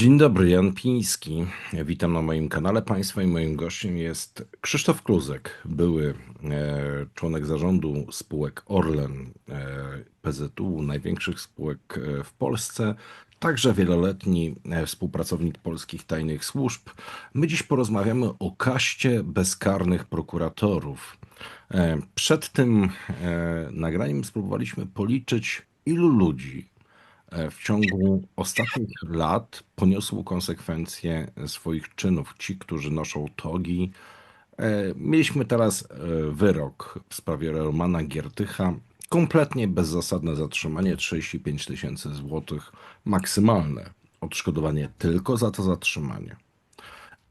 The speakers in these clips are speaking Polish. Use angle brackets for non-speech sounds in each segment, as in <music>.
Dzień dobry, Jan Piński. Witam na moim kanale Państwa i moim gościem jest Krzysztof Kluzek, były e, członek zarządu spółek Orlen, e, PZU, największych spółek e, w Polsce, także wieloletni współpracownik polskich tajnych służb. My dziś porozmawiamy o kaście bezkarnych prokuratorów. Przed tym nagraniem spróbowaliśmy policzyć, ilu ludzi w ciągu ostatnich lat poniosło konsekwencje swoich czynów. Ci, którzy noszą togi. E, Mieliśmy teraz e, wyrok w sprawie Romana Giertycha. Kompletnie bezzasadne zatrzymanie 35 tysięcy złotych maksymalne odszkodowanie tylko za to zatrzymanie.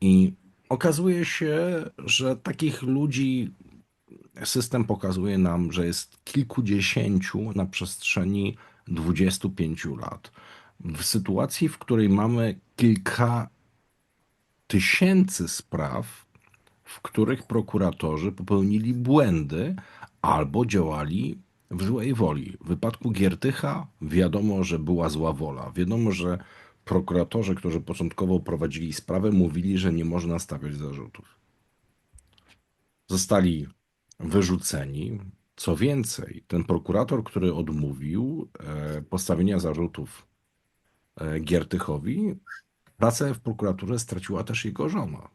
I okazuje się, że takich ludzi system pokazuje nam, że jest kilkudziesięciu na przestrzeni 25 lat. W sytuacji, w której mamy kilka tysięcy spraw, w których prokuratorzy popełnili błędy albo działali w złej woli. W wypadku Giertycha wiadomo, że była zła wola. Wiadomo, że prokuratorzy, którzy początkowo prowadzili sprawę, mówili, że nie można stawiać zarzutów. Zostali wyrzuceni. Co więcej, ten prokurator, który odmówił e, postawienia zarzutów e, Giertychowi, pracę w prokuraturze straciła też jego żona.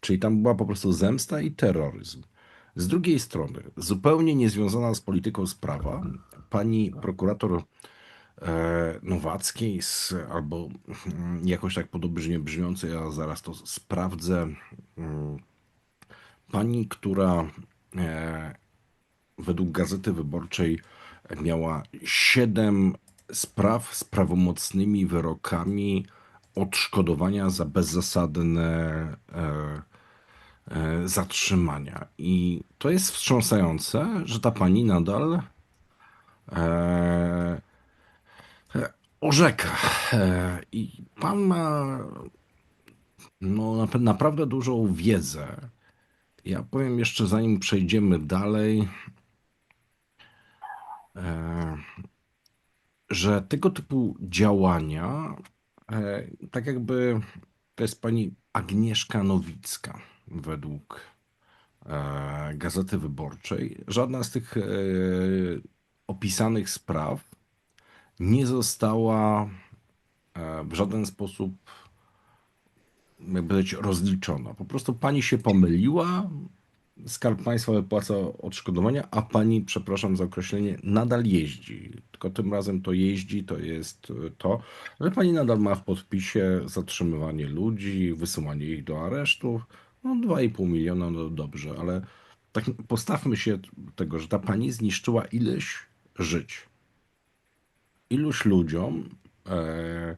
Czyli tam była po prostu zemsta i terroryzm. Z drugiej strony, zupełnie niezwiązana z polityką sprawa, pani prokurator e, Nowackiej, z, albo mm, jakoś tak podobnie brzmiącej, ja zaraz to sprawdzę. mm, Pani, która według Gazety Wyborczej miała siedem spraw z prawomocnymi wyrokami odszkodowania za bezzasadne e, e, zatrzymania. I to jest wstrząsające, że ta pani nadal e, e, orzeka. I pan ma no, nap- naprawdę dużą wiedzę. Ja powiem jeszcze, zanim przejdziemy dalej, że tego typu działania, e, tak jakby to jest pani Agnieszka Nowicka według e, Gazety Wyborczej. Żadna z tych e, opisanych spraw nie została e, w żaden sposób powiedzieć, rozliczona. Po prostu pani się pomyliła, Skarb Państwa wypłaca odszkodowania, a pani, przepraszam za określenie, nadal jeździ. Tylko tym razem to jeździ, to jest y, to, że pani nadal ma w podpisie zatrzymywanie ludzi, wysyłanie ich do aresztów. No 2,5 miliona, no dobrze, ale tak postawmy się tego, że ta pani zniszczyła ileś żyć. Iluś ludziom e,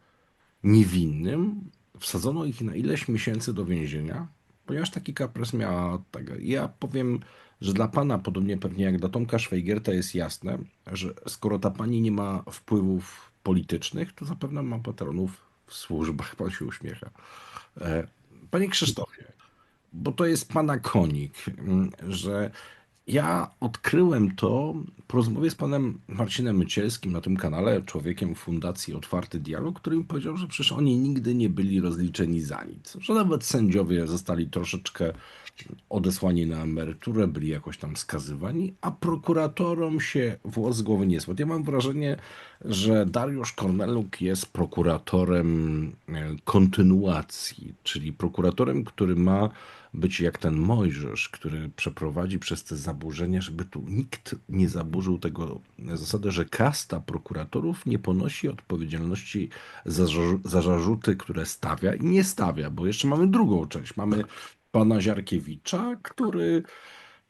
niewinnym wsadzono ich na ileś miesięcy do więzienia, ponieważ taki kaprys miała od tego. Ja powiem, że dla pana, podobnie pewnie jak dla Tomka Szwajgierta, jest jasne, że skoro ta pani nie ma wpływów politycznych, to zapewne ma patronów w służbach. <laughs> Pan się uśmiecha. E, Panie Krzysztofie, bo to jest pana konik, m, że ja odkryłem to po rozmowie z panem Marcinem Mycielskim na tym kanale, człowiekiem Fundacji Otwarty Dialog, który mi powiedział, że przecież oni nigdy nie byli rozliczeni za nic, że nawet sędziowie zostali troszeczkę odesłani na emeryturę, byli jakoś tam skazywani, a prokuratorom się włos z głowy nie spadł. Ja mam wrażenie, że Dariusz Korneluk jest prokuratorem e, kontynuacji, czyli prokuratorem, który ma być jak ten Mojżesz, który przeprowadzi przez te zaburzenia, żeby tu nikt nie zaburzył tego zasady, że kasta prokuratorów nie ponosi odpowiedzialności za, za zarzuty, które stawia i nie stawia, bo jeszcze mamy drugą część. Mamy pana Ziarkiewicza, który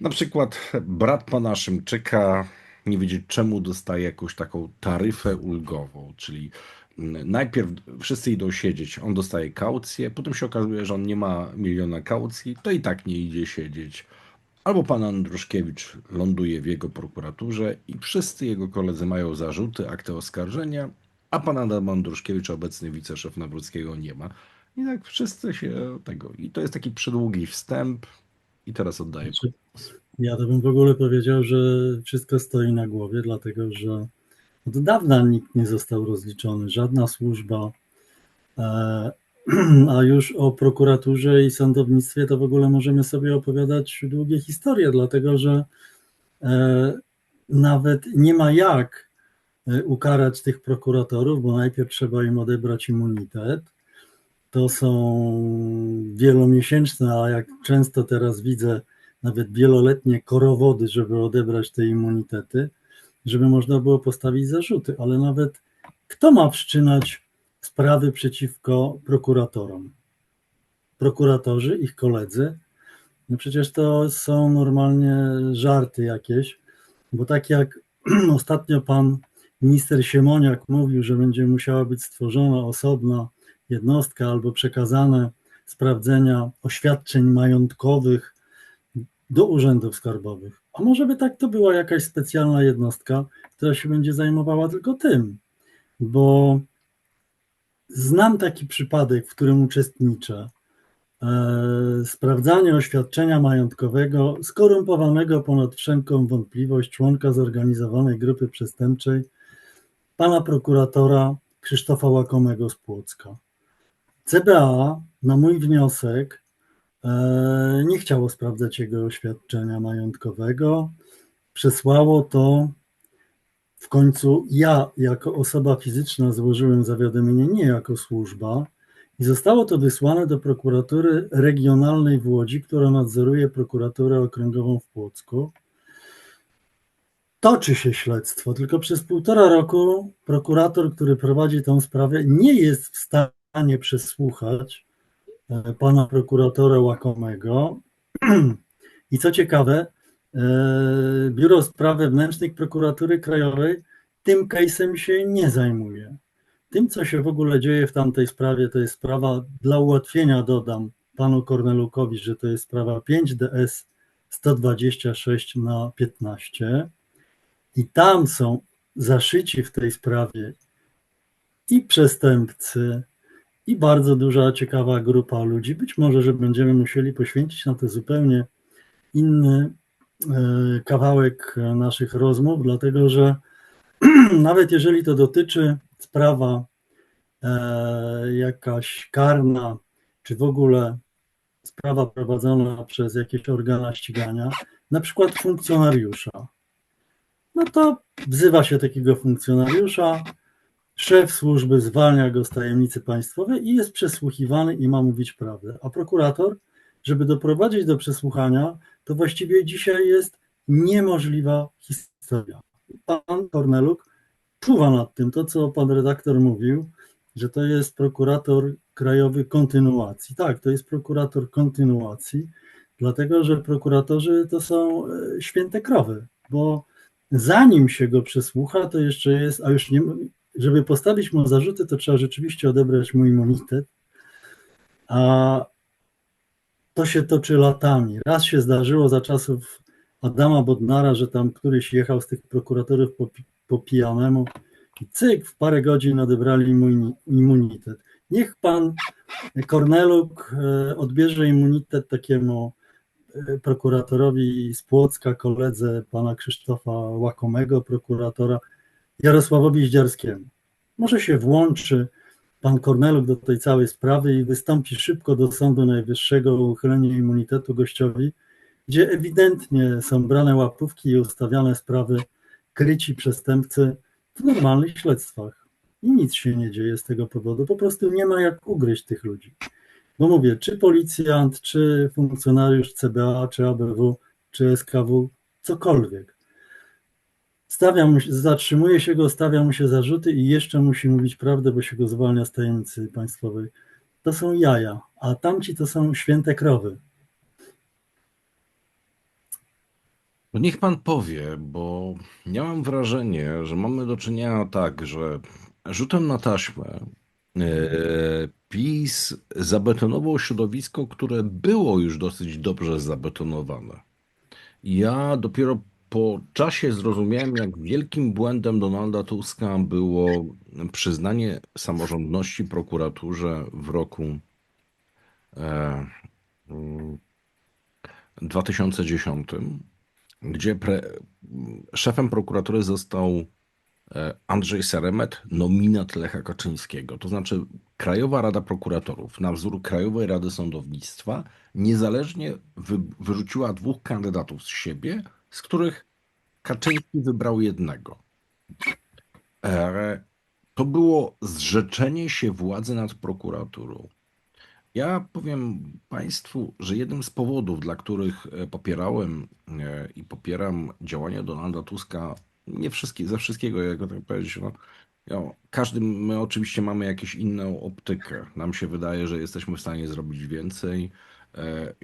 na przykład brat pana Szymczyka, nie wiedzieć czemu, dostaje jakąś taką taryfę ulgową, czyli najpierw wszyscy idą siedzieć, on dostaje kaucję, potem się okazuje, że on nie ma miliona kaucji, to i tak nie idzie siedzieć. Albo pan Andruszkiewicz ląduje w jego prokuraturze i wszyscy jego koledzy mają zarzuty, akty oskarżenia, a pan Adam Andruszkiewicz, obecny wiceszef Nawrockiego, nie ma. I tak wszyscy się tego. I to jest taki przydługi wstęp. I teraz oddaję. Ja to bym w ogóle powiedział, że wszystko stoi na głowie, dlatego że od dawna nikt nie został rozliczony. Żadna służba E, <clears throat> A już o prokuraturze i sądownictwie to w ogóle możemy sobie opowiadać długie historie, dlatego że e, nawet nie ma jak e, ukarać tych prokuratorów, bo najpierw trzeba im odebrać immunitet. To są wielomiesięczne, a jak często teraz widzę, nawet wieloletnie korowody, żeby odebrać te immunitety, żeby można było postawić zarzuty, ale nawet kto ma wszczynać sprawy przeciwko prokuratorom? Prokuratorzy, ich koledzy? No przecież to są normalnie żarty jakieś, bo tak jak <clears throat> ostatnio pan minister Siemoniak mówił, że będzie musiała być stworzona osobna jednostka albo przekazane sprawdzenia oświadczeń majątkowych do urzędów skarbowych. A może by tak to była jakaś specjalna jednostka, która się będzie zajmowała tylko tym, bo znam taki przypadek, w którym uczestniczę. E, sprawdzanie oświadczenia majątkowego skorumpowanego ponad wszelką wątpliwość członka zorganizowanej grupy przestępczej, pana prokuratora Krzysztofa Łakomego z Płocka. CBA na mój wniosek nie chciało sprawdzać jego oświadczenia majątkowego. Przesłało to w końcu ja, jako osoba fizyczna, złożyłem zawiadomienie, nie jako służba, i zostało to wysłane do prokuratury regionalnej w Łodzi, która nadzoruje prokuraturę okręgową w Płocku. Toczy się śledztwo, tylko przez półtora roku prokurator, który prowadzi tę sprawę, nie jest w stanie przesłuchać e, pana prokuratora Łakomego. <clears throat> I co ciekawe, e, Biuro Spraw Wewnętrznych Prokuratury Krajowej tym case'em się nie zajmuje. Tym, co się w ogóle dzieje w tamtej sprawie, to jest sprawa, dla ułatwienia dodam panu Kornelukowi, że to jest sprawa 5 DS 126 na 15 i tam są zaszyci w tej sprawie i przestępcy, i bardzo duża, ciekawa grupa ludzi. Być może, że będziemy musieli poświęcić na to zupełnie inny e, kawałek naszych rozmów, dlatego że <clears throat> nawet jeżeli to dotyczy sprawa e, jakaś karna, czy w ogóle sprawa prowadzona przez jakieś organa ścigania, na przykład funkcjonariusza, no to wzywa się takiego funkcjonariusza, szef służby zwalnia go z tajemnicy państwowej i jest przesłuchiwany i ma mówić prawdę. A prokurator, żeby doprowadzić do przesłuchania, to właściwie dzisiaj jest niemożliwa historia. Pan Korneluk czuwa nad tym, to co pan redaktor mówił, że to jest prokurator krajowy kontynuacji. Tak, to jest prokurator kontynuacji, dlatego że prokuratorzy to są e, święte krowy, bo zanim się go przesłucha, to jeszcze jest, a już nie, żeby postawić mu zarzuty, to trzeba rzeczywiście odebrać mu immunitet, a to się toczy latami. Raz się zdarzyło za czasów Adama Bodnara, że tam któryś jechał z tych prokuratorów po, po pijanemu i cyk, w parę godzin odebrali mu immunitet. Niech pan Korneluk e, odbierze immunitet takiemu e, prokuratorowi z Płocka, koledze pana Krzysztofa Łakomego, prokuratora Jarosławowi Zdziarskiemu. Może się włączy pan Korneluk do tej całej sprawy i wystąpi szybko do Sądu Najwyższego o uchylenie immunitetu gościowi, gdzie ewidentnie są brane łapówki i ustawiane sprawy kryci przestępcy w normalnych śledztwach. I nic się nie dzieje z tego powodu. Po prostu nie ma jak ugryźć tych ludzi. Bo mówię, czy policjant, czy funkcjonariusz CBA, czy ABW, czy SKW, cokolwiek. Stawia mu zatrzymuje się go, stawia mu się zarzuty i jeszcze musi mówić prawdę, bo się go zwalnia z tajemnicy państwowej. To są jaja, a tamci to są święte krowy. No niech pan powie, bo ja mam wrażenie, że mamy do czynienia tak, że rzutem na taśmę e, PiS zabetonował środowisko, które było już dosyć dobrze zabetonowane. Ja dopiero po czasie zrozumiałem, jak wielkim błędem Donalda Tuska było przyznanie samorządności prokuraturze w roku e, 2010 gdzie pre, szefem prokuratury został e, Andrzej Seremet, nominat Lecha Kaczyńskiego. To znaczy Krajowa Rada Prokuratorów na wzór Krajowej Rady Sądownictwa niezależnie wy, wyrzuciła dwóch kandydatów z siebie, z których Kaczyński wybrał jednego. E, to było zrzeczenie się władzy nad prokuraturą. Ja powiem Państwu, że jednym z powodów, dla których e, popierałem e, i popieram działania Donalda Tuska, nie wszystkie, ze wszystkiego, jak tak powiedzieć, no, no, każdy, my oczywiście mamy jakąś inną optykę. Nam się wydaje, że jesteśmy w stanie zrobić więcej.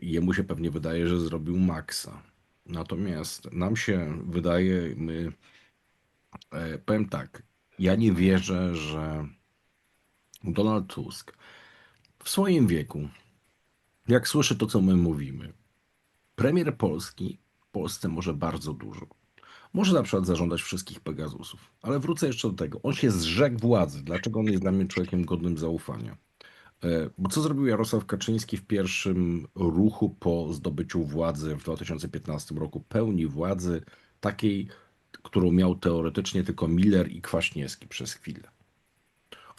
Jemu się pewnie wydaje, że zrobił maksa. Natomiast nam się wydaje, my, e, powiem tak, ja nie wierzę, że Donald Tusk w swoim wieku, jak słyszy to, co my mówimy, premier Polski w Polsce może bardzo dużo. Może na przykład zażądać wszystkich Pegasusów. Ale wrócę jeszcze do tego. On się zrzekł władzy. Dlaczego on jest dla mnie człowiekiem godnym zaufania? E, Bo co zrobił Jarosław Kaczyński w pierwszym ruchu po zdobyciu władzy w 2015 roku? Pełni władzy takiej, którą miał teoretycznie tylko Miller i Kwaśniewski przez chwilę.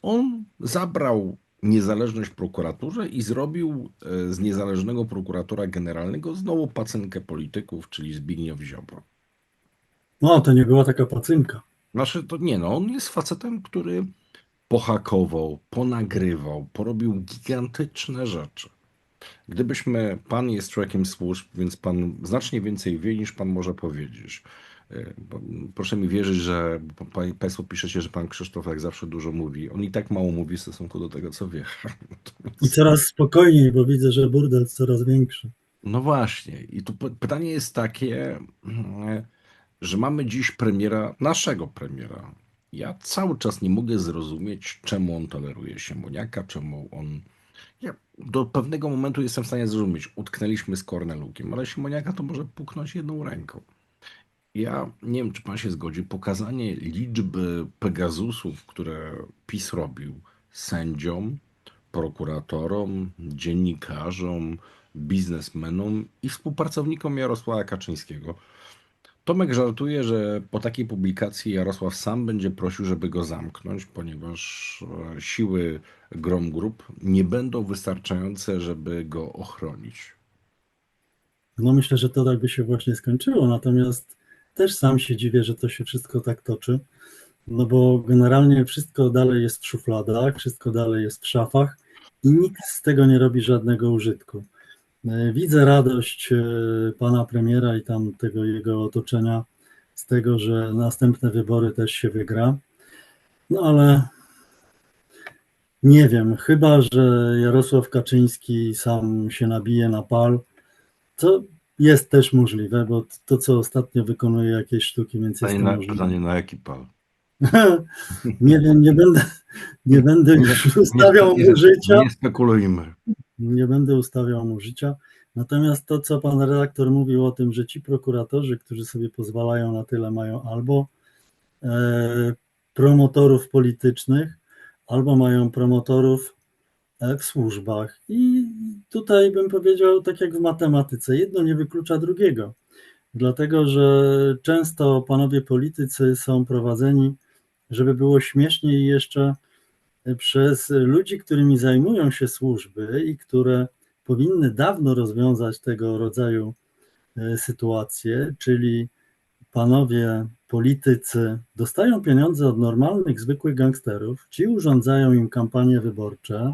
On zabrał niezależność prokuraturze i zrobił e, z niezależnego prokuratora generalnego znowu pacynkę polityków, czyli Zbigniew Ziobro. No, to nie była taka pacynka. Znaczy, to nie no, on jest facetem, który pohakował, ponagrywał, porobił gigantyczne rzeczy. Gdybyśmy, pan jest człowiekiem służb, więc pan znacznie więcej wie niż pan może powiedzieć. E, Proszę mi wierzyć, że państwo piszecie, że pan Krzysztof jak zawsze dużo mówi. On i tak mało mówi w stosunku do tego, co wie. <laughs> I coraz spokojniej, bo widzę, że burdel coraz większy. No właśnie. I tu pytanie jest takie, mm, że mamy dziś premiera, naszego premiera. Ja cały czas nie mogę zrozumieć, czemu on toleruje Siemoniaka, czemu on... Ja do pewnego momentu jestem w stanie zrozumieć. Utknęliśmy z Kornelukiem, ale Siemoniaka to może puknąć jedną ręką. Ja nie wiem, czy pan się zgodzi. Pokazanie liczby Pegasusów, które PiS robił sędziom, prokuratorom, dziennikarzom, biznesmenom i współpracownikom Jarosława Kaczyńskiego. Tomek żartuje, że po takiej publikacji Jarosław sam będzie prosił, żeby go zamknąć, ponieważ e, siły Grom Group nie będą wystarczające, żeby go ochronić. No myślę, że to tak by się właśnie skończyło, natomiast też sam się dziwię, że to się wszystko tak toczy, no bo generalnie wszystko dalej jest w szufladach, wszystko dalej jest w szafach i nikt z tego nie robi żadnego użytku. E, Widzę radość e, pana premiera i tam tego jego otoczenia z tego, że następne wybory też się wygra, no ale nie wiem, chyba że Jarosław Kaczyński sam się nabije na pal, to jest też możliwe, bo to, co ostatnio wykonuje jakieś sztuki, więc jest na, możliwe. pytanie na jaki pal? <laughs> Nie wiem, nie będę, nie będę już ustawiał mu życia, Nie spekulujmy. Nie będę ustawiał mu życia. Natomiast to, co pan redaktor mówił o tym, że ci prokuratorzy, którzy sobie pozwalają na tyle, mają albo e, promotorów politycznych, albo mają promotorów e, w służbach. I tutaj bym powiedział, tak jak w matematyce, jedno nie wyklucza drugiego. Dlatego, że często panowie politycy są prowadzeni, żeby było śmieszniej jeszcze przez ludzi, którymi zajmują się służby i które powinny dawno rozwiązać tego rodzaju e, sytuacje, czyli panowie politycy dostają pieniądze od normalnych, zwykłych gangsterów, ci urządzają im kampanie wyborcze,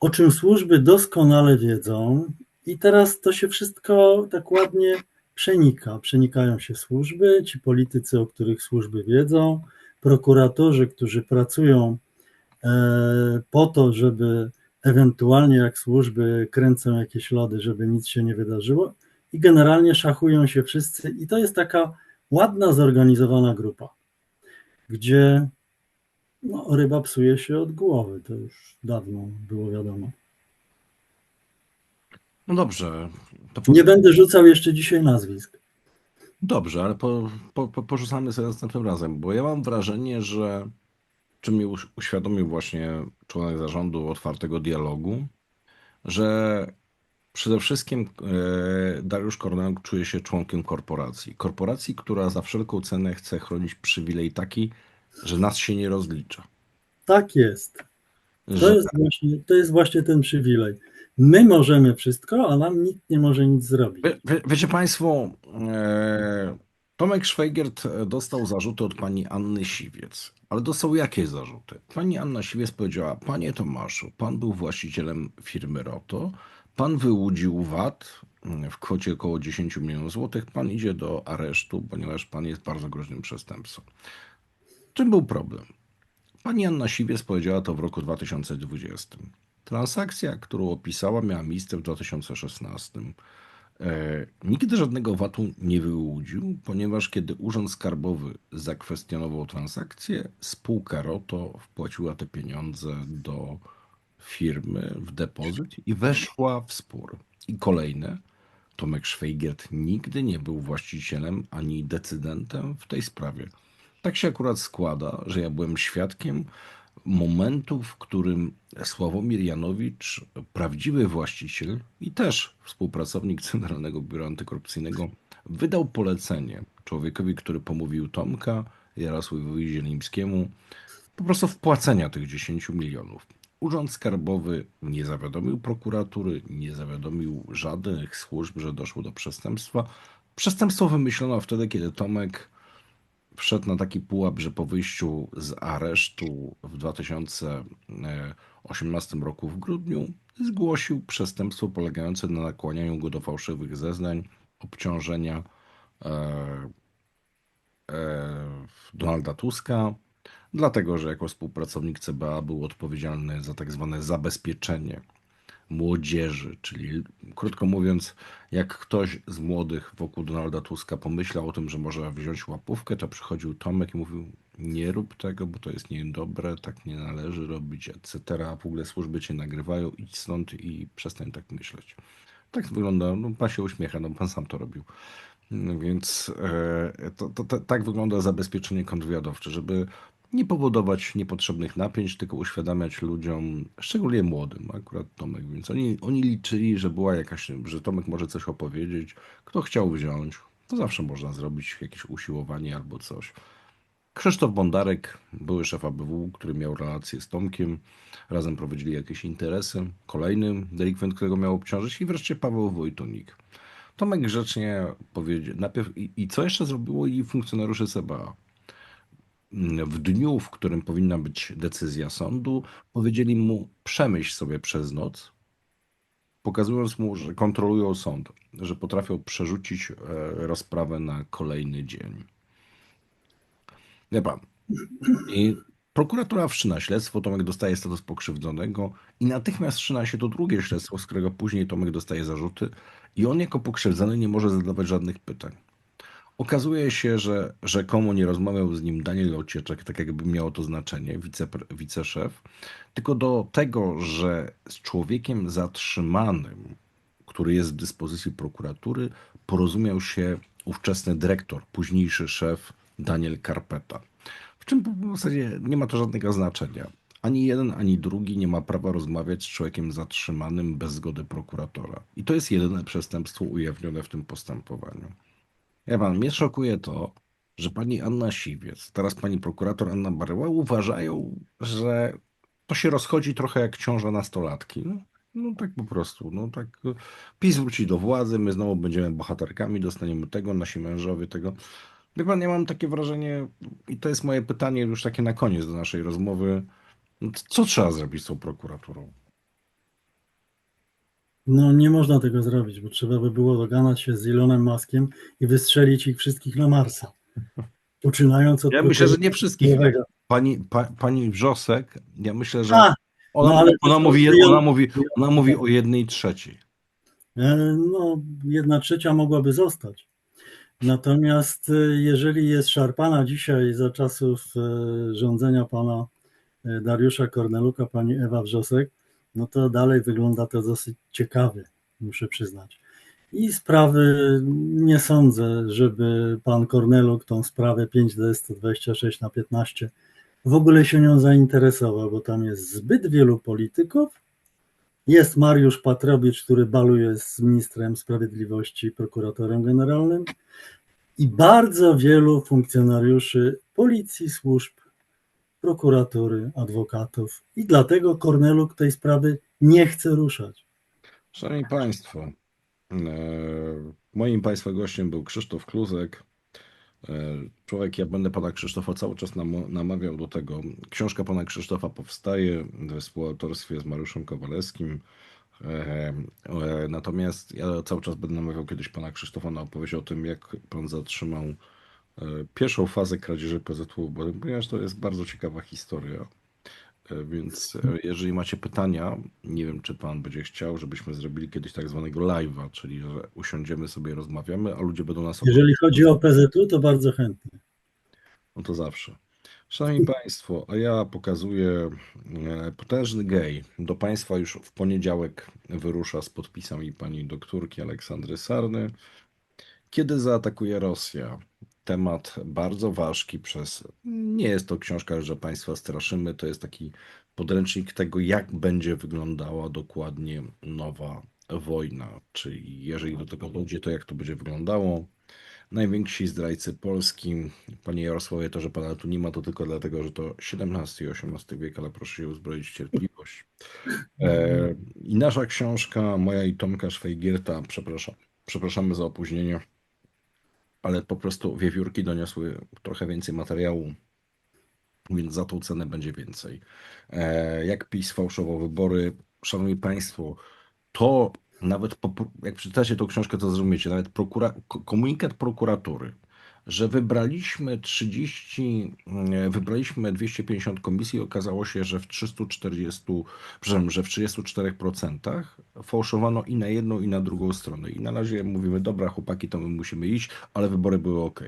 o czym służby doskonale wiedzą, i teraz to się wszystko tak ładnie przenika. Przenikają się służby, ci politycy, o których służby wiedzą, prokuratorzy, którzy pracują e, po to, żeby ewentualnie jak służby kręcą jakieś lody, żeby nic się nie wydarzyło, i generalnie szachują się wszyscy, i to jest taka ładna, zorganizowana grupa, gdzie no, ryba psuje się od głowy, to już dawno było wiadomo. No dobrze. To. Nie będę rzucał jeszcze dzisiaj nazwisk. Dobrze, ale po, po, po, porzucamy sobie następnym razem, bo ja mam wrażenie, że czy mi uś- uświadomił właśnie członek zarządu otwartego dialogu, że przede wszystkim e, Dariusz Korneluk czuje się członkiem korporacji. Korporacji, która za wszelką cenę chce chronić przywilej taki, że nas się nie rozlicza. Tak jest. To że jest, właśnie, to jest właśnie ten przywilej. My możemy wszystko, a nam nikt nie może nic zrobić. Wie, wie, wiecie Państwo, e, Tomek Szwajgiert dostał zarzuty od pani Anny Siwiec. Ale dostał jakie zarzuty? Pani Anna Siwiec powiedziała, panie Tomaszu, pan był właścicielem firmy Roto, pan wyłudził VAT w kwocie około 10 milionów złotych, pan idzie do aresztu, ponieważ pan jest bardzo groźnym przestępcą. Czym był problem? Pani Anna Siwiec powiedziała to w roku 2020. Transakcja, którą opisała, miała miejsce w 2016. E, Nigdy żadnego VAT-u nie wyłudził, ponieważ kiedy Urząd Skarbowy zakwestionował transakcję, spółka Roto wpłaciła te pieniądze do firmy w depozyt i weszła w spór. I kolejne, Tomek Szwejgiert nigdy nie był właścicielem ani decydentem w tej sprawie. Tak się akurat składa, że ja byłem świadkiem momentu, w którym Sławomir Janowicz, prawdziwy właściciel i też współpracownik Centralnego Biura Antykorupcyjnego, wydał polecenie człowiekowi, który pomówił Tomka, Jarosławowi Zielińskiemu, po prostu wpłacenia tych 10 milionów. Urząd Skarbowy nie zawiadomił prokuratury, nie zawiadomił żadnych służb, że doszło do przestępstwa. Przestępstwo wymyślono wtedy, kiedy Tomek wszedł na taki pułap, że po wyjściu z aresztu w 2018 roku w grudniu zgłosił przestępstwo polegające na nakłanianiu go do fałszywych zeznań, obciążenia e, e, Donalda Tuska, dlatego że jako współpracownik CBA był odpowiedzialny za tak zwane zabezpieczenie młodzieży, czyli krótko mówiąc, jak ktoś z młodych wokół Donalda Tuska pomyślał o tym, że może wziąć łapówkę, to przychodził Tomek i mówił, nie rób tego, bo to jest niedobre, tak nie należy robić, etc. A w ogóle służby cię nagrywają, idź stąd i przestań tak myśleć. Tak wygląda, no pan się uśmiecha, no pan sam to robił. Więc e, to, to, to, tak wygląda zabezpieczenie kontrwywiadowcze, żeby nie powodować niepotrzebnych napięć, tylko uświadamiać ludziom, szczególnie młodym, akurat Tomek, więc oni, oni liczyli, że była jakaś, że Tomek może coś opowiedzieć, kto chciał wziąć, to zawsze można zrobić jakieś usiłowanie albo coś. Krzysztof Bondarek, były szef ABW, który miał relacje z Tomkiem, razem prowadzili jakieś interesy, kolejny delikwent, którego miał obciążyć i wreszcie Paweł Wojtunik. Tomek grzecznie powiedział, najpierw i, i co jeszcze zrobiło i funkcjonariusze CBA? W dniu, w którym powinna być decyzja sądu, powiedzieli mu przemyśl sobie przez noc, pokazując mu, że kontrolują sąd, że potrafią przerzucić e, rozprawę na kolejny dzień. Wie pan. I prokuratura wszczyna śledztwo, Tomek dostaje status pokrzywdzonego i natychmiast wszczyna się to drugie śledztwo, z którego później Tomek dostaje zarzuty i on jako pokrzywdzony nie może zadawać żadnych pytań. Okazuje się, że rzekomo nie rozmawiał z nim Daniel Ocieczek, tak jakby miało to znaczenie, wice, wiceszef, tylko do tego, że z człowiekiem zatrzymanym, który jest w dyspozycji prokuratury, porozumiał się ówczesny dyrektor, późniejszy szef Daniel Karpeta. W czym w zasadzie nie ma to żadnego znaczenia. Ani jeden, ani drugi nie ma prawa rozmawiać z człowiekiem zatrzymanym bez zgody prokuratora. I to jest jedyne przestępstwo ujawnione w tym postępowaniu. Pan, mnie szokuje to, że pani Anna Siwiec, teraz pani prokurator Anna Baryła uważają, że to się rozchodzi trochę jak ciąża nastolatki. No, no tak po prostu. No tak. PiS wróci do władzy, my znowu będziemy bohaterkami, dostaniemy tego, nasi mężowie tego. Wie pan, ja mam takie wrażenie, i to jest moje pytanie już takie na koniec do naszej rozmowy. Co trzeba zrobić z tą prokuraturą? No nie można tego zrobić, bo trzeba by było dogadać się z Elonem Muskiem i wystrzelić ich wszystkich na Marsa. Poczynając od Ja myślę, że nie wszystkich. Pani, pa, pani Wrzosek, ja myślę, że A, ona, no ale ona, to mówi, jest- ona, mówi, ona mówi o jednej trzeciej. E, No, jedna trzecia mogłaby zostać. Natomiast e, jeżeli jest szarpana dzisiaj za czasów e, rządzenia pana Dariusza Korneluka, pani Ewa Wrzosek, no to dalej wygląda to dosyć ciekawie, muszę przyznać. I sprawy nie sądzę, żeby pan Korneluk tą sprawę 5D126 na 15 w ogóle się nią zainteresował, bo tam jest zbyt wielu polityków, jest Mariusz Patrowicz, który baluje z ministrem sprawiedliwości, prokuratorem generalnym i bardzo wielu funkcjonariuszy policji, służb prokuratury, adwokatów i dlatego Korneluk tej sprawy nie chce ruszać. Szanowni Państwo, e, moim Państwa gościem był Krzysztof Kluzek. E, Człowiek, ja będę pana Krzysztofa cały czas nam- namawiał do tego. Książka pana Krzysztofa powstaje we współautorstwie z Mariuszem Kowalewskim. E, Natomiast ja cały czas będę namawiał kiedyś pana Krzysztofa na opowieść o tym, jak pan zatrzymał pierwszą fazę kradzieży PZU, ponieważ to jest bardzo ciekawa historia. E, Więc e, jeżeli macie pytania, nie wiem, czy pan będzie chciał, żebyśmy zrobili kiedyś tak zwanego live'a, czyli że usiądziemy sobie, rozmawiamy, a ludzie będą nas Jeżeli chodzi o PZU, to bardzo chętnie. no to zawsze. Szanowni Państwo, a ja pokazuję e, potężny gej. Do Państwa już w poniedziałek wyrusza z podpisami pani doktorki Aleksandry Sarny. Kiedy zaatakuje Rosja? Temat bardzo ważki przez. Nie jest to książka, że Państwa straszymy, to jest taki podręcznik tego, jak będzie wyglądała dokładnie nowa wojna. Czyli jeżeli do tego dojdzie, to jak to będzie wyglądało. Najwięksi zdrajcy Polski. Panie Jarosławie, to, że pana tu nie ma, to tylko dlatego, że to XVII i XVIII wiek, ale proszę się uzbroić w cierpliwość. E, I nasza książka, moja i Tomka Szwajgierta, przepraszam, przepraszamy za opóźnienie, ale po prostu wiewiórki doniosły trochę więcej materiału, więc za tą cenę będzie więcej. E, jak PiS fałszował wybory, szanowni państwo, to nawet po, jak przeczytacie tą książkę, to zrozumiecie, nawet prokura, ko- komunikat prokuratury, że wybraliśmy 30, e, wybraliśmy 250 komisji, okazało się, że w 340, przepraszam, że w 34% fałszowano i na jedną, i na drugą stronę. I na razie mówimy, dobra, chłopaki, to my musimy iść, ale wybory były ok.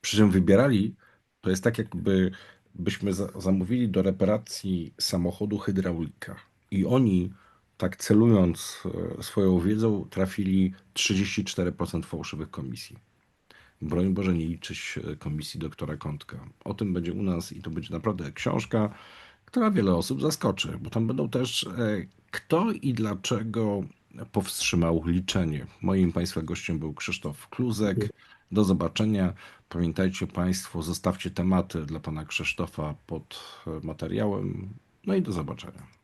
Przy czym wybierali, to jest tak, jakby byśmy za, zamówili do reparacji samochodu hydraulika. I oni, tak celując e, swoją wiedzą, trafili 34% fałszywych komisji. Broń Boże, nie liczyć e, komisji doktora Kątka. O tym będzie u nas i to będzie naprawdę książka, która wiele osób zaskoczy, bo tam będą też e, kto i dlaczego powstrzymał liczenie. Moim Państwa gościem był Krzysztof Kluzek. Do zobaczenia. Pamiętajcie Państwo, zostawcie tematy dla Pana Krzysztofa pod e, materiałem. No i do zobaczenia.